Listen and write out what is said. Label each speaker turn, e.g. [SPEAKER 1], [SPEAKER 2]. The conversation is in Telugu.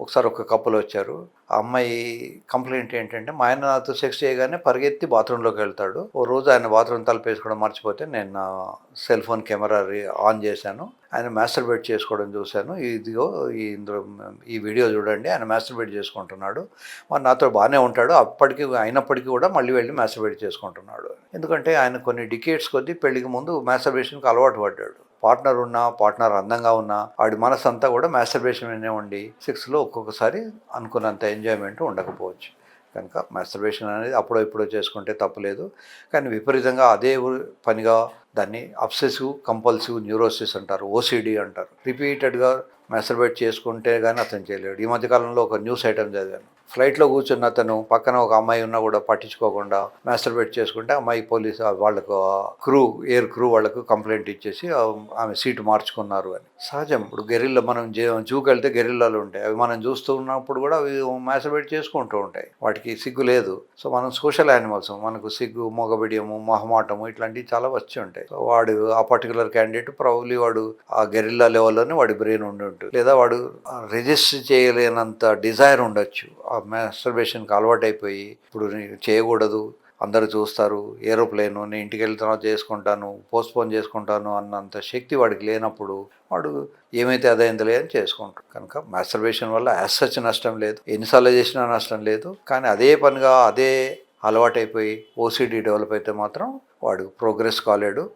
[SPEAKER 1] ఒకసారి ఒక కప్పులు వచ్చారు. ఆ అమ్మాయి కంప్లైంట్ ఏంటంటే మా ఆయన నాతో సెక్స్ చేయగానే పరిగెత్తి బాత్రూంలోకి వెళ్తాడు. ఓ రోజు ఆయన బాత్రూమ్ తలపేసుకోవడం మర్చిపోతే నేను నా సెల్ ఫోన్ కెమెరా రి- ఆన్ చేశాను. ఆయన మాస్టర్బేట్ చేసుకోవడం చూశాను. ఇదిగో ఈ ఇందులో ఈ వీడియో చూడండి. ఆయన మాస్టర్బేట్ చేసుకుంటున్నాడు. మరి నాతో బాగానే ఉంటాడు. అప్పటికి అయినప్పటికీ కూడా మళ్ళీ వెళ్ళి మాస్టర్బేట్ చేసుకుంటున్నాడు. ఎందుకంటే ఆయన కొన్ని డికేట్స్ కొద్దీ పెళ్ళికి ముందు మాస్టర్బేషన్కి అలవాటు పడ్డాడు. పార్ట్నర్ ఉన్నా పార్ట్నర్ అందంగా ఉన్నా వాడి మనసు అంతా కూడా మాస్టర్బేషన్ ఉండి సెక్స్లో ఒక్కొక్కసారి అనుకున్నంత ఎంజాయ్మెంట్ ఉండకపోవచ్చు. కనుక మ్యాస్టర్బేషన్ అనేది అప్పుడో ఇప్పుడో చేసుకుంటే తప్పలేదు. కానీ విపరీతంగా అదే పనిగా దాన్ని అబ్సెసివ్ కంపల్సివ్ న్యూరోసిస్ అంటారు ఓసిడి అంటారు. రిపీటెడ్గా మ్యాస్టర్బేట్ చేసుకుంటే కానీ అతను చేయలేడు. ఈ మధ్యకాలంలో ఒక న్యూస్ ఐటమ్ చదివాను. ఫ్లైట్లో కూర్చున్న అతను పక్కన ఒక అమ్మాయి ఉన్నా కూడా పట్టించుకోకుండా మాస్టర్బేట్ చేసుకుంటే అమ్మాయి పోలీసు వాళ్ళకు క్రూ ఎయిర్ క్రూ వాళ్ళకు కంప్లైంట్ ఇచ్చేసి ఆమె సీటు మార్చుకున్నారు అని. సహజం. ఇప్పుడు గెరిల్లా మనం జే- జూకి వెళ్తే గెరిల్లాలు ఉంటాయి. అవి మనం చూస్తూ ఉన్నప్పుడు కూడా అవి మాస్టర్బేట్ చేసుకుంటూ ఉంటాయి. వాటికి సిగ్గు లేదు. సో మనం సోషల్ యానిమల్స్ మనకు సిగ్గు మొగబిడియము మొహమాటము ఇట్లాంటివి చాలా వచ్చి ఉంటాయి. సో వాడు ఆ పర్టికులర్ క్యాండిడేట్ ప్రాబ్లీ వాడు ఆ గెరిల్లా లెవెల్లోనే వాడి బ్రెయిన్ ఉండి ఉంటుంది. లేదా వాడు రిజిస్టర్ చేయలేనంత డిజైర్ ఉండొచ్చు. ఆ మాస్టర్బేషన్కి అలవాటైపోయి ఇప్పుడు నేను చేయకూడదు అందరూ చూస్తారు ఏరోప్లేను నేను ఇంటికి వెళ్తున్నా చేసుకుంటాను పోస్ట్పోన్ చేసుకుంటాను అన్నంత శక్తి వాడికి లేనప్పుడు వాడు ఏమైతే అదైంది అని చేసుకుంటాడు. కనుక మాస్టర్బేషన్ వల్ల యాసచ్ నష్టం లేదు ఎన్నిసార్లు చేసినా నష్టం లేదు కానీ అదే పనిగా అదే అలవాటైపోయి ఓసిడి డెవలప్ అయితే మాత్రం వాడు ప్రోగ్రెస్ కాలేడు.